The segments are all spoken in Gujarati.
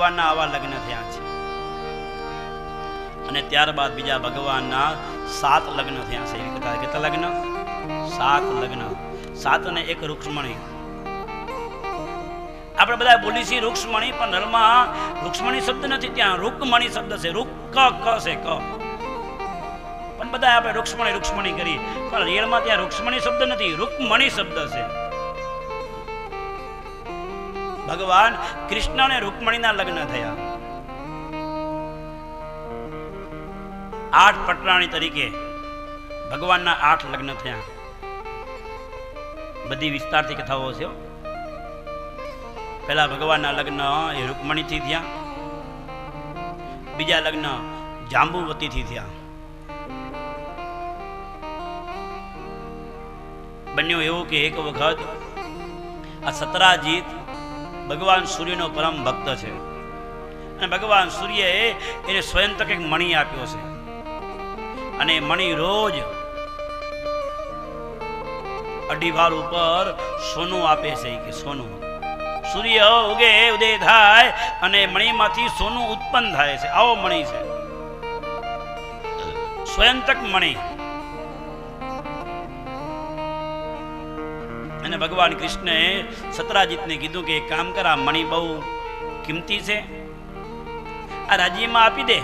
ભગવાનના આવા લગ્ન થયા છે. અને ત્યારબાદ બીજા ભગવાનના સાત લગ્ન થયા છે. એવી કથા કેટલા લગ્ન? સાત લગ્ન. સાત અને એક રૂક્ષ્મણી. આપણે બધા બોલી છીએ રૂક્ષ્મણી, પણ નલમાં રૂક્ષ્મણી શબ્દ નથી. ત્યાં રૂકમણી શબ્દ છે. રૂક ક ક છે, ક. પણ બધા આપણે રૂક્ષ્મણી રૂક્ષ્મણી કરી. પણ રેળમાં ત્યાં રૂક્ષ્મણી શબ્દ નથી. રૂકમણી શબ્દ છે. ભગવાન કૃષ્ણ અને રૂકમણીના લગ્ન થયા. આઠ પટરાણી તરીકે ભગવાનના આઠ લગ્ન થયા. બધી વિસ્તારથી કથાઓ છે. પહેલા ભગવાનના લગ્ન એ રૂકમણીથી થયા. બીજા લગ્ન જાંબુવતીથી થયા. બન્યું એવું કે એક વખત આ સતરાજીત ભગવાન સૂર્યનો પરમ ભક્ત છે. અને ભગવાન સૂર્યએ એને સ્વયં તક એક મણી આપ્યો છે. અને મણી રોજ અઢી વાર ઉપર સોનું આપે છે કે સોનું. સૂર્ય ઉગે, ઉદય થાય, અને મણીમાંથી સોનું ઉત્પન્ન થાય છે. આવો મણી છે. સ્વયંતક મણી. અને ભગવાન કૃષ્ણએ સતરાજીતને કીધું કે એક કામ કર, આ મણી બહુ કિંમતી છે. આ રાજ્યમાં આપી દે.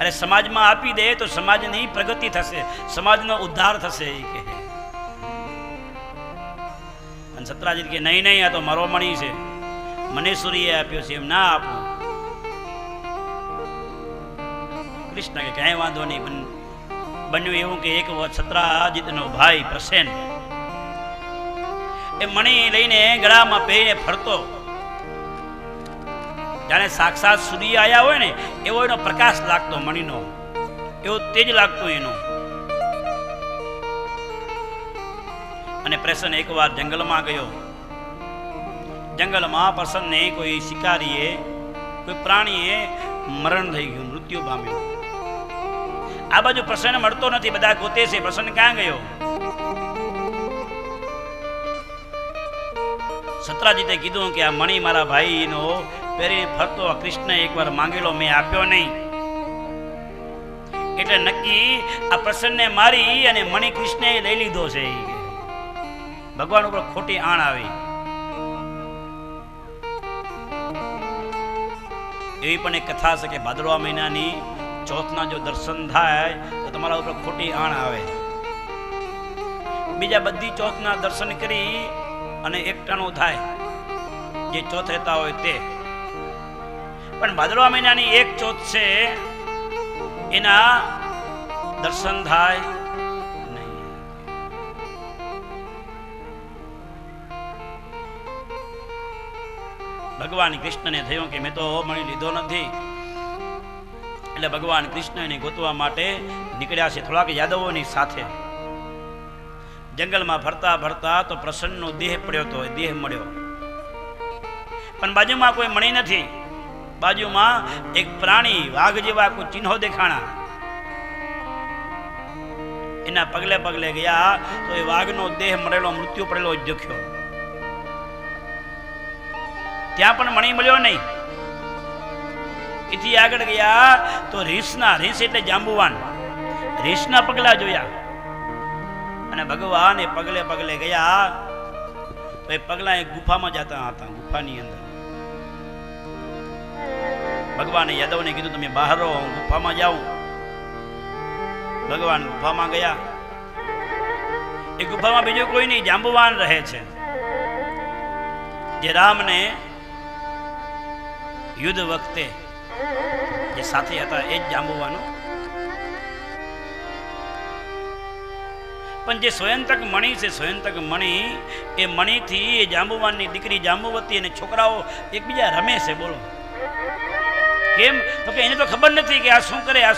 અરે સમાજમાં આપી દે તો સમાજની પ્રગતિ થશે, સમાજનો ઉદ્ધાર થશે એ કહે. અને સતરાજીત કે નહીં નહીં, આ તો મારો મણી છે. મને આપ્યો છે, એમ ના આપું. કૃષ્ણ કે ક્યાંય વાંધો નહીં બન્યું એવું કે એક સતરાજીતનો ભાઈ પ્રસેન એ મણી લઈને ગળામાં પહેરીને ફરતો. જાણે સાક્ષાત સૂર્ય આવ્યા હોય ને, એવો એનો પ્રકાશ લાગતો મણીનો. એવો તેજ લાગતો એનો. અને પ્રસન્ન એકવાર જંગલમાં ગયો. જંગલમાં પ્રસન્નને કોઈ શિકારીએ, કોઈ પ્રાણીએ મરણ થઈ ગયું, મૃત્યુ પામ્યું. આ બાજુ પ્રસન્ન મળતો નથી, બધા ગોતે છે. પ્રસન્ન ક્યાં ગયો? સતરાજીતે કીધું કે આ મણી મારા ભાઈનો પહેરી ફરતો કૃષ્ણ એકવાર માંગેલો મેં આપ્યો નહીં. એટલે નક્કી આ પ્રસન્નને મારી અને મણી કૃષ્ણે લઈ લીધો છે ભગવાન ઉપર ખોટી આણ આવી. એવી પણ એક કથા છે કે ભાદરવા મહિનાની ચોથના જો દર્શન થાય, તો તમારા ઉપર ખોટી આણ આવે. બીજા બધી ચોથના દર્શન કરી અને એકટાણું થાય. જે ચોથ રહેતા હોય તે. પણ ભાદરવા મહિનાની એક ચોથ છે, એના દર્શન થાય ભગવાન કૃષ્ણને થયું કે મેં તો મળી લીધો નથી. એટલે ભગવાન કૃષ્ણ એને ગોતવા માટે નીકળ્યા છે થોડાક યાદવોની સાથે. જંગલમાં ફરતા ફરતા તો પ્રસન્નનો દેહ પડ્યો તો દેહ મળ્યો. પણ બાજુમાં કોઈ મણી નથી. બાજુમાં એક પ્રાણી વાઘ જેવા કોઈ ચિહ્નો દેખાણા. એના પગલે પગલે ગયા તો એ વાઘનો દેહ મળેલો, મૃત્યુ પડેલો જ દેખ્યો. ત્યાં પણ મણી મળ્યો નહીં. એથી આગળ ગયા તો રીસના, રીસ એટલે જાંબુવાન. રીસના પગલા જોયા. અને ભગવાન એ પગલે પગલે ગયા. એ પગલા એ ગુફામાં જતા હતા, ગુફાની અંદર. ભગવાને યાદવને કીધું, તમે બહાર રહો, હું ગુફામાં જાઉં. ભગવાન ગુફામાં ગયા. એ ગુફામાં બીજો કોઈ નહીં, જાંબુવાન રહે છે. જે રામને યુદ્ધ વખતે જે સાથે હતા, એ જ જાંબુવાનો પણ જે સ્વયંતક મણી છે, સ્વયંતક મણી, એ મણીથી એ જાંબુવાનની દીકરી જાંબુવતી અને છોકરાઓ એકબીજા રમે છે, બોલો. કેમ? તો કે એને તો ખબર નથી કે આ શું કરે, આ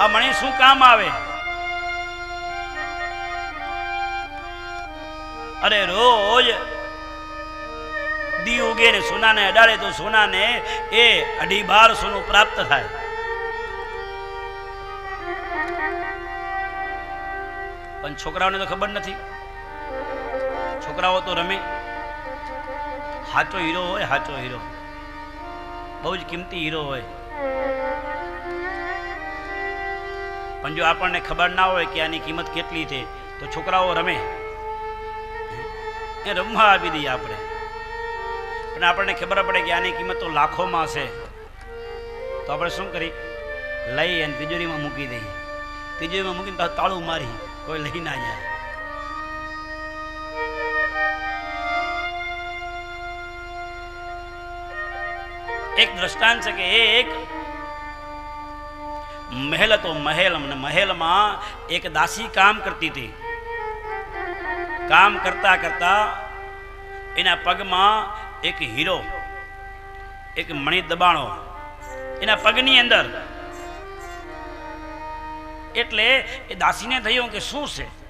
આ મણી શું કામ આવે? અરે રોજ દી ઉગે ને સોનાને અડાડે તો સોનાને એ અઢી બાર સોનું પ્રાપ્ત થાય. પણ છોકરાઓને તો ખબર નથી. છોકરાઓ તો રમે. સાચો હીરો હોય સાચો હીરો. બહુ જ કિંમતી હીરો હોય. પણ જો આપણને ખબર ના હોય કે આની કિંમત કેટલી છે, તો છોકરાઓ રમે. એ રમવા આપી દઈએ આપણે. પણ આપણને ખબર પડે કે આની કિંમત તો લાખોમાં છે. તો આપણે શું કરી? લઈ અને તિજોરીમાં મૂકી દઈએ. તિજોરીમાં મૂકીને તાળું મારી કોઈ લઈ ના જાય. એક દ્રષ્ટાંત છે કે એક મહેલ હતો મહેલ અને મહેલમાં એક દાસી કામ કરતી હતી. કામ કરતા કરતા એના પગમાં એક હીરો, એક મણિ દબાણો એના પગની અંદર એટલે એ દાસીને થયું કે શું છે?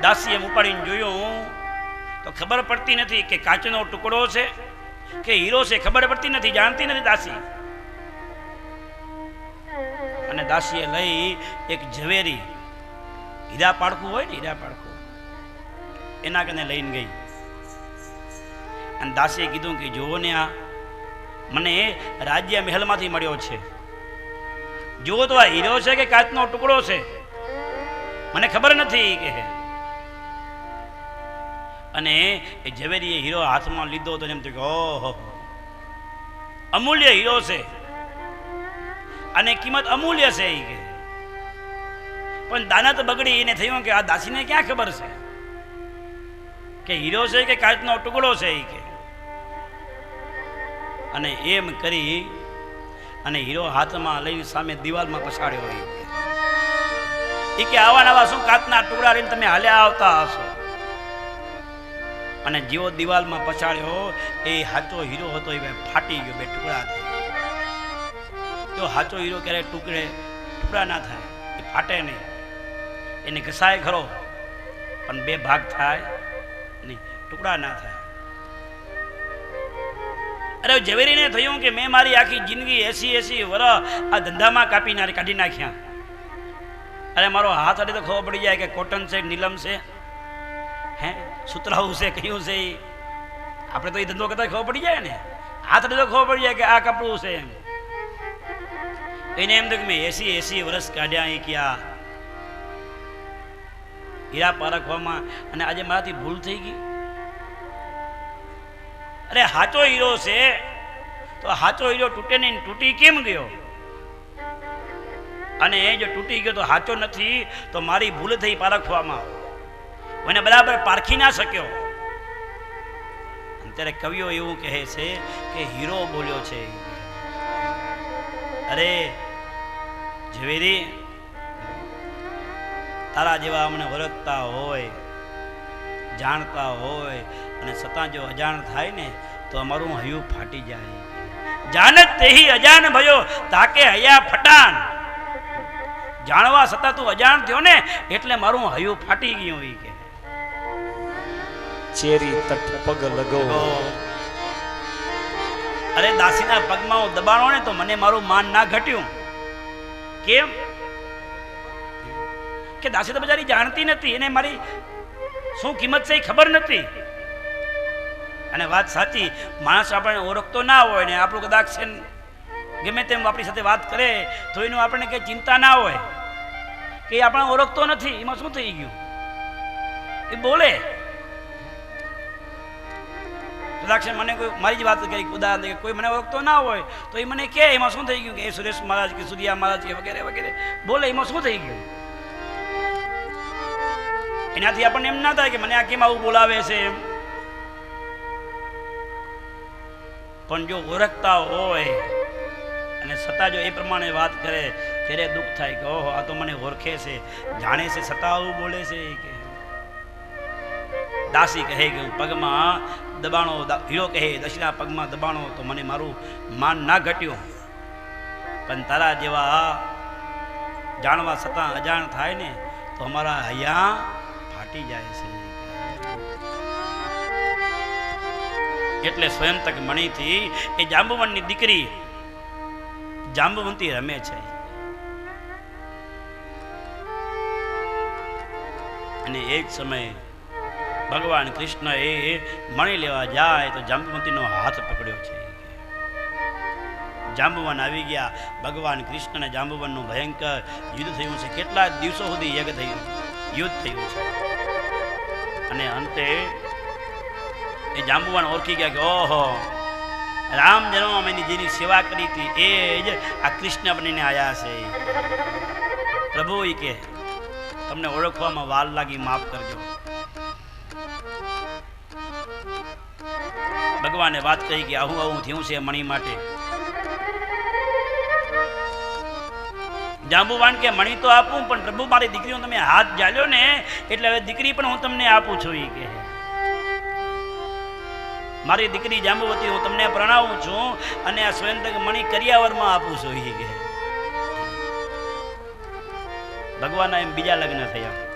દાસી એમ ઉપાડીને જોયું તો ખબર પડતી નથી કે કાચનો ટુકડો છે, કે હીરો છે, ખબર પડતી નથી, જાણતી નથી દાસી. અને દાસીએ લઈ એક ઝવેરી, હીરા પાડકું હોય ને, હીરા પાડખું, એના કને લઈને ગઈ. અને દાસીએ કીધું કે, જુઓ ને આ, મને રાજ્ય મહેલમાંથી મળ્યો છે. જુઓ તો આ હીરો છે કે કાચનો ટુકડો છે? મને ખબર નથી કે અને એ ઝવેરીએ હીરો હાથમાં લીધો તો એમ થયું કે ઓહો. અમૂલ્ય હીરો છે. અને કિંમત અમૂલ્ય છે એ કે. પણ દાનત બગડી એને થયું કે આ દાસીને ક્યાં ખબર છે? કે હીરો છે કે કાચનો ટુકડો છે એ કે. અને એમ કરી અને હીરો હાથમાં લઈને સામે દિવાલમાં પછાડ્યો હોય એ કે આવા નવા શું કાચના ટુકડા લઈને તમે હાલ્યા આવતા હશો? અને જેવો દિવાલમાં પછાડ્યો, એ હાચો હીરો હતો, એ ફાટી ગયો, બે ટુકડા જો હાચો હીરો ક્યારે ટુકડે ટુકડા ના થાય, એ ફાટે નહીં. એને ઘસાય ખરો, પણ બે ભાગ થાય નહીં ટુકડા ના થાય. અરે ઝવેરીને થયું કે મેં મારી આખી જિંદગી એસી એસી વર આ ધંધામાં કાપી નાખી કાઢી નાખ્યા. અરે મારો હાથ અડે તો ખબર પડી જાય કે કોટન છે, નીલમ છે. હે સુતરાવું છે, કયું છે એ આપણે તો એ ધંધો કરતા ખબર પડી જાય ને. હાથ અડે તો ખબર પડી જાય કે આ કપડું છે એમ. એને એમ તો કે મેં એસી એસી વર્ષ કાઢ્યા એ ક્યાં? હીરા પારખવામાં. અને આજે મારાથી ભૂલ થઈ ગઈ. અરે, હાચો હીરો છે. તો હાચો હીરો તૂટે નહીં તૂટી કેમ ગયો? અને એ જો તૂટી ગયો તો હાચો નથી, તો મારી ભૂલ થઈ પારખવામાં. મને બરાબર પારખી ના શક્યો. ત્યારે કવિઓ એવું કહે છે કે હીરો બોલ્યો છે. અરે, ઝવેરી, તારા જેવા અમને વરતતા હોય. જાણતા હોય અને છતાં જો અજાણ થાય ને તો અમારું હયું ફાટી જાય. જાને તેહી અજાન ભયો તાકે હયા ફટાન જાણવા છતાં તું અજાણ થયો ને એટલે મારું હયું ફાટી ગયું એ કે. ચેરી તટ પગ લગો. અરે દાસીના પગમાં હું દબાણો ને તો મને મારું માન ના ઘટ્યું. કેમ? કે દાસી તો બજારી જાણતી નથી એને મારી શું કિંમત છે એ ખબર નથી. અને વાત સાચી, માણસ આપણને ઓળખતો ના હોય ને આપણું કદાચ છે ગમે તેમ આપણી સાથે વાત કરે, તો એનું આપણને કંઈ ચિંતા ના હોય. કે એ આપણને ઓળખતો નથી, એમાં શું થઈ ગયું? એ બોલે. કદાક્ષે મને કોઈ, મારી જ વાત કરી ઉદાહરણ કે કોઈ મને ઓળખતો ના હોય, તો એ મને કહે, એમાં શું થઈ ગયું કે, એ સુરેશ મહારાજ કે, સુરિયા મહારાજ કે, વગેરે વગેરે. બોલે, એમાં શું થઈ ગયું? એનાથી આપણને એમ ના થાય કે મને આ કેમ આવું બોલાવે છે એમ. પણ જો ઓળખતા હોય અને છતાં જો એ પ્રમાણે વાત કરે, ત્યારે દુઃખ થાય કે, ઓહો, આ તો મને ઓળખે છે, જાણે છે છતાં આવું બોલે છે કે. દાસી કહે કે, પગમાં દબાણો હીરો કહે, દશના પગમાં દબાણો તો મને મારું માન ના ઘટ્યું. પણ તારા જેવા જાણવા છતાં અજાણ થાય ને, તો અમારા હૈયા ફાટી જાય છે. એટલે સ્વયંતક મણીથી એ જાંબુવનની દીકરી જાંબુવંતી રમે છે. અને એ જ સમયે ભગવાન કૃષ્ણ એ મણી લેવા જાય તો જાંબુવંતીનો હાથ પકડ્યો છે. જાંબુવન આવી ગયા. ભગવાન કૃષ્ણ અને જાંબુવનનું ભયંકર યુદ્ધ થયું છે. કેટલા દિવસો સુધી યજ્ઞ થયું? યુદ્ધ થયું છે. અને અંતે એ જાંબુવાન ઓળખી ગયા કે, ઓહો, રામ જન્મામીની જેની સેવા કરી હતી, એ જ આ કૃષ્ણ બનીને આવ્યા છે. પ્રભુ કે, તમને ઓળખવામાં વાર લાગી, માફ કરજો. ભગવાને વાત કહી કે, આવું આવું થયું છે મણી માટે. જાંબુવાન કે મણી તો આપું, પણ પ્રભુ મારી દીકરીનો તમે હાથ જાલ્યો ને, એટલે હવે દીકરી પણ હું તમને આપું છું ઈ કે મારી દીકરી જાંબુવતી, હું તમને પ્રણાવું છું અને આ સ્વયંતક મણી કરિયાવરમાં આપું છું એ કે ભગવાનના એમ બીજા લગ્ન થયા.